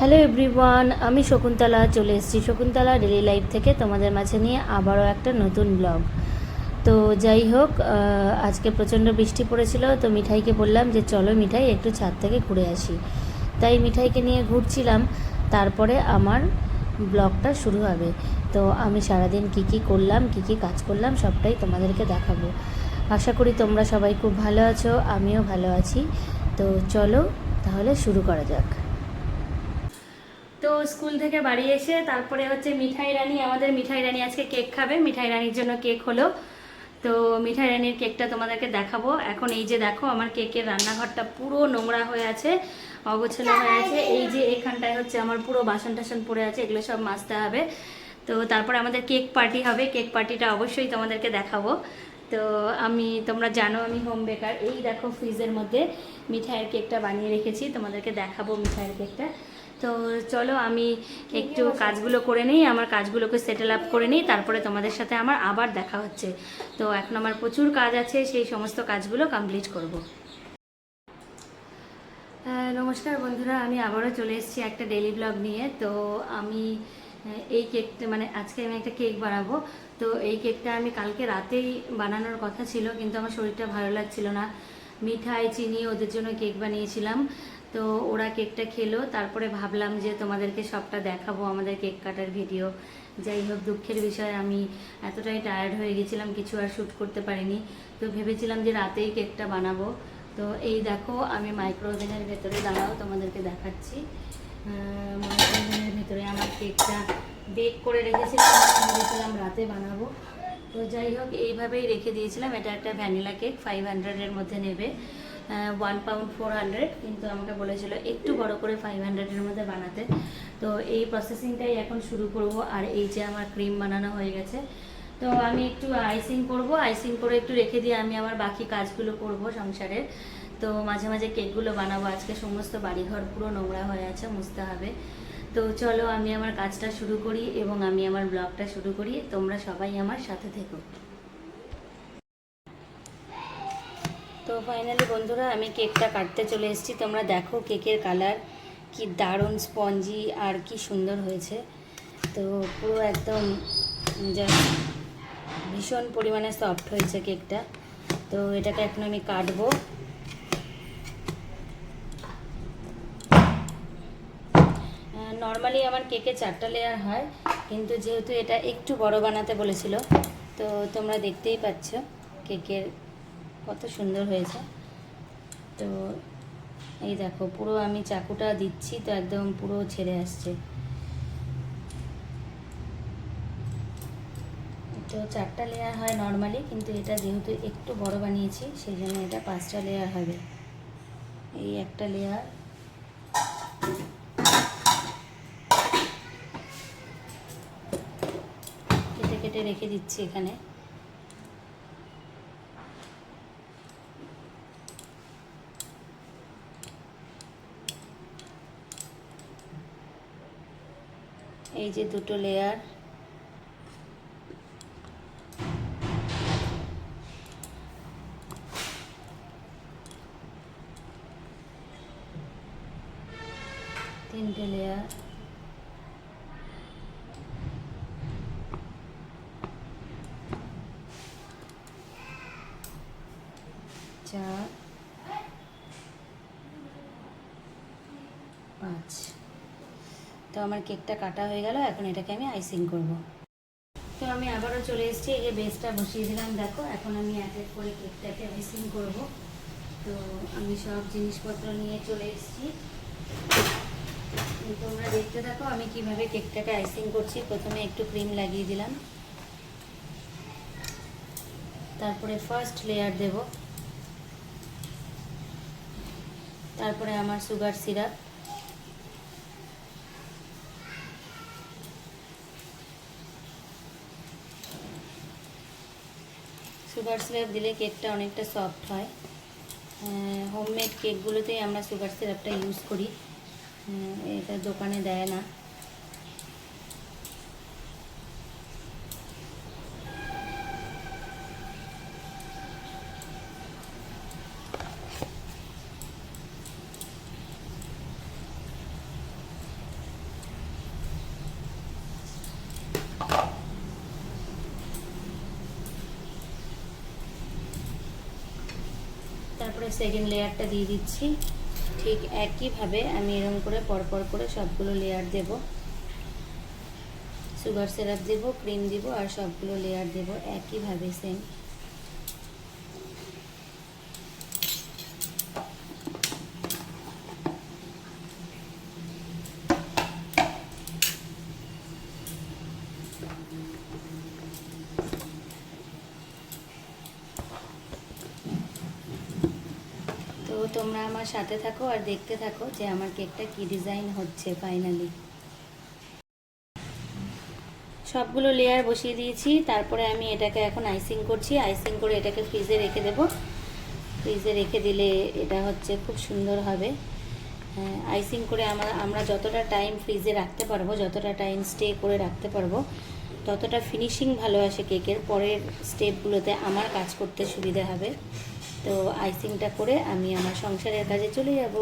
Hello everyone আমি শকুন্তলা চলে এসেছি। শকুন্তলা ডেলি লাইফ থেকে তোমাদের মাঝে নিয়ে আবারও একটা নতুন ব্লগ তো যাই হোক আজকে প্রচণ্ড বৃষ্টি পড়েছিল, তো মিঠাইকে বললাম যে চলো মিঠাই একটু ছাদ থেকে ঘুরে আসি। তাই মিঠাইকে নিয়ে ঘুরছিলাম, তারপরে আমার ব্লগটা শুরু হবে। তো আমি সারাদিন কি কি করলাম, কি কি কাজ করলাম, সবটাই তোমাদেরকে দেখাবো। আশা করি তোমরা সবাই খুব ভালো আছো, আমিও ভালো আছি। তো চলো তাহলে শুরু করা যাক। তো স্কুল থেকে বাড়ি এসে তারপরে হচ্ছে মিঠাই রানী, আমাদের মিঠাই রানী আজকে কেক খাবে। মিঠাই রানীর জন্য কেক হলো। তো মিঠাই রানীর কেকটা তোমাদেরকে দেখাবো। এখন এই যে দেখো, আমার কেকের রান্নাঘরটা পুরো নোংরা হয়ে আছে, অগোছালো হয়ে আছে। এই যে এখানটায় হচ্ছে আমার পুরো বাসন টাসন পড়ে আছে, এগুলো সব মাজতে হবে। তো তারপরে আমাদের কেক পার্টি হবে। কেক পার্টিটা অবশ্যই তোমাদেরকে দেখাবো। তো আমি, তোমরা জানো আমি হোম বেকার এই দেখো ফ্রিজের মধ্যে মিঠাইয়ের কেকটা বানিয়ে রেখেছি, তোমাদেরকে দেখাবো মিঠাইয়ের কেকটা তো চলো আমি একটু কাজগুলো করে নিই, আমার কাজগুলোকে সেটেল আপ করে নিই, তারপরে তোমাদের সাথে আমার আবার দেখা হচ্ছে। তো এখন আমার প্রচুর কাজ আছে, সেই সমস্ত কাজগুলো কমপ্লিট করব। নমস্কার বন্ধুরা, আমি আবারও চলে এসেছি একটা ডেলি ব্লগ নিয়ে। তো আমি এই কেকটা মানে আজকে আমি একটা কেক বানাবো। তো এই কেকটা আমি কালকে রাতেই বানানোর কথা ছিল, কিন্তু আমার শরীরটা ভালো লাগছিল না। মিঠাই, চিনি, ওদের জন্য কেক বানিয়েছিলাম। তো ওরা কেকটা খেলো, তারপরে ভাবলাম যে তোমাদেরকে সবটা দেখাবো, আমাদের কেক কাটার ভিডিও। যাই হোক, দুঃখের বিষয়, আমি এতটাই টায়ার্ড হয়ে গেছিলাম, কিছু আর শ্যুট করতে পারিনি। তো ভেবেছিলাম যে রাতেই কেকটা বানাবো। তো এই দেখো, আমি মাইক্রো ওভেনের ভেতরে দাঁড়াও, তোমাদেরকে দেখাচ্ছি। ভেতরে আমার কেকটা বেক করে রেখেছিলাম ভেবেছিলাম রাতে বানাবো। তো যাই হোক, এইভাবেই রেখে দিয়েছিলাম। এটা একটা ভ্যানিলা কেক ফাইভ হান্ড্রেডের মধ্যে নেবে। ওয়ান পাউন্ড ফোর হান্ড্রেড কিন্তু আমাকে বলেছিল একটু বড় করে ফাইভ হান্ড্রেডের মধ্যে বানাতে। তো এই প্রসেসিংটাই এখন শুরু করব, আর এই যে আমার ক্রিম বানানো হয়ে গেছে। তো আমি একটু আইসিং করব আইসিং করে একটু রেখে দিয়ে আমি আমার বাকি কাজগুলো করব সংসারের তো মাঝে মাঝে কেকগুলো বানাবো। আজকে সমস্ত বাড়িঘর পুরো নোংরা হয়ে আছে, মুছতে হবে। তো চলো আমি আমার কাজটা শুরু করি এবং আমি আমার ব্লগটা শুরু করি। তোমরা সবাই আমার সাথে থেকো। তো ফাইনালি বন্ধুরা, আমি কেকটা কাটতে চলে এসেছি। তোমরা দেখো কেকের কালার কি দারুণ স্পঞ্জি আর কি সুন্দর হয়েছে। তো পুরো একদম ভীষণ পরিমাণে সফট হয়েছে কেকটা। তো এটাকে এখন আমি কাটবো। নর্মালি আমার কেকে চারটা লেয়ার হয়, কিন্তু যেহেতু এটা একটু বড় বানাতে বলেছিল, তো তোমরা দেখতেই পাচ্ছ কেকের কত সুন্দর হয়েছে। তো এই দেখো, পুরো আমি চাকুটা দিচ্ছি, তো একদম পুরো ছেড়ে আসছে। তো চারটা লেয়ার হয় নর্মালি কিন্তু এটা যেহেতু একটু বড় বানিয়েছি সেই জন্য এটা পাঁচটা লেয়ার হবে। এই একটা লেয়ার কেটে রেখে দিচ্ছি এখানে। এই যে দুটো লেয়ার তিনটে লেয়ার চার পাঁচ। তো আমার কেকটা কাটা হয়ে গেল, এখন এটাকে আমি আইসিং করব। তো আমি আবারও চলে এসেছি, এই যে বেসটা বসিয়ে দিলাম, দেখো, এখন আমি এক এক করে কেকটাকে আইসিং করব। তো আমি সব জিনিসপত্র নিয়ে চলে এসেছি। তোমরা দেখতে থাকো, আমি কীভাবে কেকটাকে আইসিং করছি। প্রথমে একটু ক্রিম লাগিয়ে দিলাম। তারপরে ফার্স্ট লেয়ার দেব। তারপরে আমার সুগার সিরাপ। সুগার সিরাপ দিলে কেকটা অনেকটা সফট হয়। হোমমেড কেকগুলোতেই আমরা সুগার সিরাপটা ইউজ করি। এটা দোকানে দেয় না। আমি সেকেন্ড লেয়ারটা দিয়ে দিচ্ছি। ঠিক একইভাবে আমি এরম করে পরপর করে সবগুলো লেয়ার দেব। সুগার সিরাপ দেব ক্রিম দিব আর সবগুলো লেয়ার দেব একইভাবে সেম তো তোমরা আমার সাথে থাকো আর দেখতে থাকো যে আমার কেকটা কি ডিজাইন হচ্ছে ফাইনালি সবগুলো লেয়ার বসিয়ে দিয়েছি, তারপরে আমি এটাকে এখন আইসিং করছি। আইসিং করে এটাকে ফ্রিজে রেখে দেব। ফ্রিজে রেখে দিলে এটা হচ্ছে খুব সুন্দর হবে। আইসিং করে আমরা আমরা যতটা টাইম ফ্রিজে রাখতে পারব, যতটা টাইম স্টে করে রাখতে পারব, ততটা ফিনিশিং ভালো আসে কেকের। পরের স্টেপগুলোতে আমার কাজ করতে সুবিধা হবে। তো আইসিংটা করে আমি আমার সংসারের কাজে চলে যাব।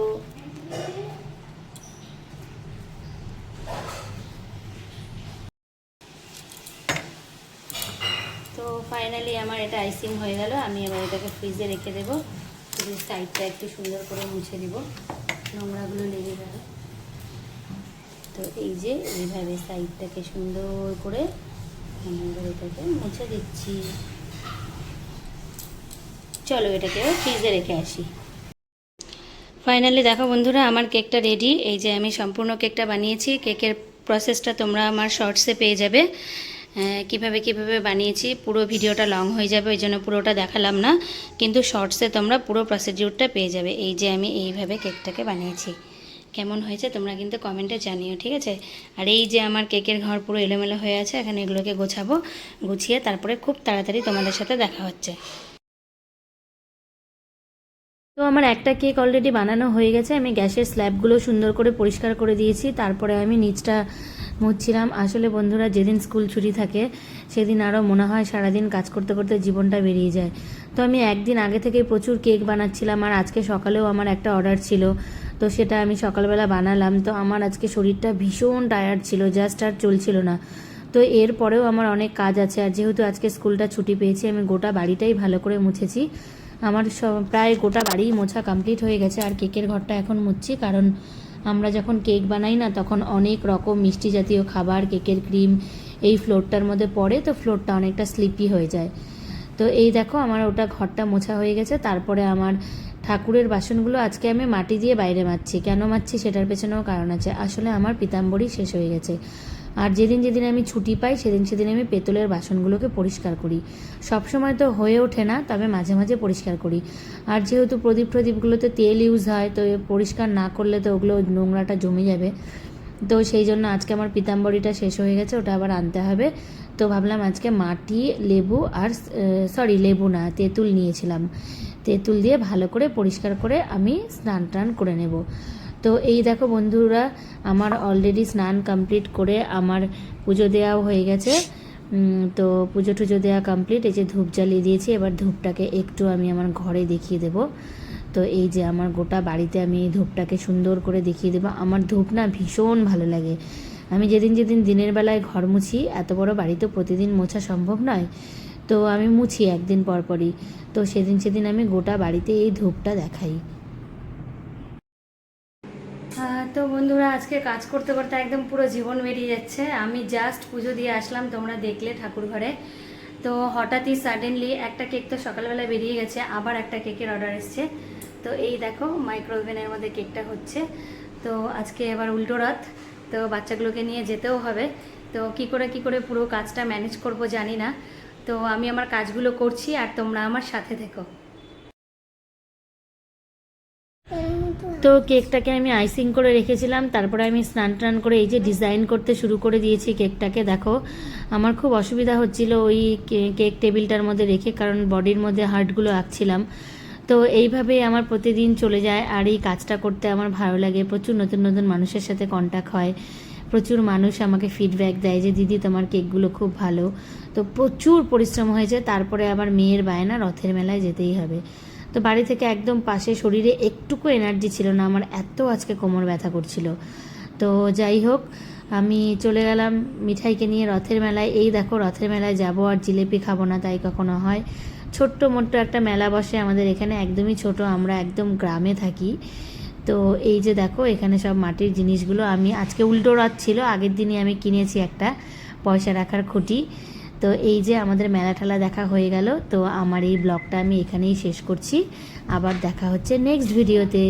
তো ফাইনালি আমার এটা আইসিং হয়ে গেল, আমি এবার এটাকে ফ্রিজে রেখে দেবো। ফ্রিজের সাইডটা একটু সুন্দর করে মুছে দিব নোংরাগুলো লেগে যাবে তো এই যে এইভাবে সাইডটাকে সুন্দর করে আমি এবার এটাকে মুছে দিচ্ছি। চলো এটাকে ফ্রিজে রেখে আসি। ফাইনালি দেখো বন্ধুরা, আমার কেকটা রেডি এই যে আমি সম্পূর্ণ কেকটা বানিয়েছি। কেকের প্রসেসটা তোমরা আমার শর্টসে পেয়ে যাবে। কীভাবে কীভাবে বানিয়েছি, পুরো ভিডিওটা লং হয়ে যাবে, ওই জন্য পুরোটা দেখালাম না। কিন্তু শর্টসে তোমরা পুরো প্রসিডিউরটা পেয়ে যাবে। এই যে আমি এইভাবে কেকটাকে বানিয়েছি। কেমন হয়েছে তোমরা কিন্তু কমেন্টে জানিও, ঠিক আছে? আর এই যে আমার কেকের ঘর পুরো এলোমেলো হয়ে আছে, এখানে এগুলোকে গোছাবো, গুছিয়ে তারপরে খুব তাড়াতাড়ি তোমাদের সাথে দেখা হচ্ছে। তো আমার একটা কেক অলরেডি বানানো হয়ে গেছে, আমি গ্যাসের স্ল্যাবগুলো সুন্দর করে পরিষ্কার করে দিয়েছি, তারপরে আমি নিচটা মুছছিলাম। আসলে বন্ধুরা, যেদিন স্কুল ছুটি থাকে, সেদিন আরও মনে হয় সারাদিন কাজ করতে করতে জীবনটা বেরিয়ে যায়। তো আমি একদিন আগে থেকে প্রচুর কেক বানাচ্ছিলাম, আর আজকে সকালেও আমার একটা অর্ডার ছিল। তো সেটা আমি সকালবেলা বানালাম। তো আমার আজকে শরীরটা ভীষণ টায়ার্ড ছিল জাস্ট আর চলছিল না। তো এরপরেও আমার অনেক কাজ আছে, আর যেহেতু আজকে স্কুলটা ছুটি পেয়েছি, আমি গোটা বাড়িটাই ভালো করে মুছেছি। আমার সব, প্রায় গোটা বাড়ি মোছা কমপ্লিট হয়ে গেছে। আর কেকের ঘরটা এখন মুছছি, কারণ আমরা যখন কেক বানাই না, তখন অনেক রকম মিষ্টি জাতীয় খাবার, কেকের ক্রিম এই ফ্লোরটার মধ্যে পড়ে, তো ফ্লোরটা অনেকটা স্লিপি হয়ে যায়। তো এই দেখো, আমার ওটা ঘরটা মোছা হয়ে গেছে। তারপরে আমার ঠাকুরের বাসনগুলো আজকে আমি মাটি দিয়ে বাইরে মারছি। কেন মারছি সেটার পেছনেও কারণ আছে। আসলে আমার পিতাম্বরই শেষ হয়ে গেছে। আর যেদিন যেদিন আমি ছুটি পাই, সেদিন সেদিন আমি পেতলের বাসনগুলোকে পরিষ্কার করি। সবসময় তো হয়ে ওঠে না, তবে মাঝে মাঝে পরিষ্কার করি। আর যেহেতু প্রদীপ প্রদীপগুলোতে তেল ইউজ হয়, তো পরিষ্কার না করলে তো ওগুলো নোংরাটা জমে যাবে। তো সেই জন্য আজকে আমার পিতাম্বরীটা শেষ হয়ে গেছে, ওটা আবার আনতে হবে। তো ভাবলাম আজকে মাটি, লেবু আর সরি লেবু না, তেঁতুল নিয়েছিলাম। তেঁতুল দিয়ে ভালো করে পরিষ্কার করে আমি স্নান টান করে নেব। তো এই দেখো বন্ধুরা, আমার অলরেডি স্নান কমপ্লিট করে আমার পুজো দেওয়াও হয়ে গেছে। তো পুজো টুজো দেওয়া কমপ্লিট এই যে ধূপ জ্বালিয়ে দিয়েছি, এবার ধূপটাকে একটু আমি আমার ঘরে দেখিয়ে দেব। তো এই যে আমার গোটা বাড়িতে আমি এই ধূপটাকে সুন্দর করে দেখিয়ে দেবো। আমার ধূপ না ভীষণ ভালো লাগে। আমি যেদিন যেদিন দিনের বেলায় ঘর মুছি, এত বড় বাড়ি তো প্রতিদিন মোছা সম্ভব নয়, তো আমি মুছি একদিন পরপরই। তো সেদিন সেদিন আমি গোটা বাড়িতে এই ধূপটা দেখাই আহ, তো বন্ধুরা, আজকে কাজ করতে করতে একদম পুরো জীবন বেরিয়ে যাচ্ছে। আমি জাস্ট পুজো দিয়ে আসলাম, তোমরা দেখলে ঠাকুর ঘরে তো হঠাৎই সাডেনলি একটা কেক তো সকালবেলা বেরিয়ে গেছে, আবার একটা কেকের অর্ডার এসছে। তো এই দেখো মাইক্রোওভেনের মধ্যে কেকটা হচ্ছে। তো আজকে এবার উল্টো রাত তো বাচ্চাগুলোকে নিয়ে যেতেও হবে। তো কি করে কি করে পুরো কাজটা ম্যানেজ করব জানি না। তো আমি আমার কাজগুলো করছি, আর তোমরা আমার সাথে থেকো। তো কেকটাকে আমি আইসিং করে রেখেছিলাম, তারপরে আমি স্নান টান করে এই যে ডিজাইন করতে শুরু করে দিয়েছি কেকটাকে, দেখো। আমার খুব অসুবিধা হচ্ছিল ওই কেক টেবিলটার মধ্যে রেখে, কারণ বডির মধ্যে হার্টগুলো আঁকছিলাম। তো এইভাবেই আমার প্রতিদিন চলে যায়, আর এই কাজটা করতে আমার ভালো লাগে। প্রচুর নতুন নতুন মানুষের সাথে কন্ট্যাক্ট হয়। প্রচুর মানুষ আমাকে ফিডব্যাক দেয় যে, দিদি, তোমার কেকগুলো খুব ভালো। তো প্রচুর পরিশ্রম হয়েছে, তারপরে আবার মেয়ের বায়না রথের মেলায় যেতেই হবে। তো বাড়ি থেকে একদম পাশে শরীরে একটুকু এনার্জি ছিল না, আমার এত আজকে কোমর ব্যথা করছিল। তো যাই হোক, আমি চলে গেলাম মিঠাইকে নিয়ে রথের মেলায়। এই দেখো, রথের মেলায় যাব আর জিলেপি খাব না, তাই কখনো হয়। ছোট্ট মোট্ট একটা মেলা বসে আমাদের এখানে, একদমই ছোট, আমরা একদম গ্রামে থাকি। তো এই যে দেখো, এখানে সব মাটির জিনিসগুলো। আমি আজকে উল্টো রথ ছিল, আগের দিনই আমি কিনেছি একটা পয়সা রাখার খুঁটি। তো এই যে আমাদের মেলা ঠেলা দেখা হয়ে গেল, তো আমার এই ব্লগটা আমি এখানেই শেষ করছি। আবার দেখা হচ্ছে নেক্সট ভিডিওতে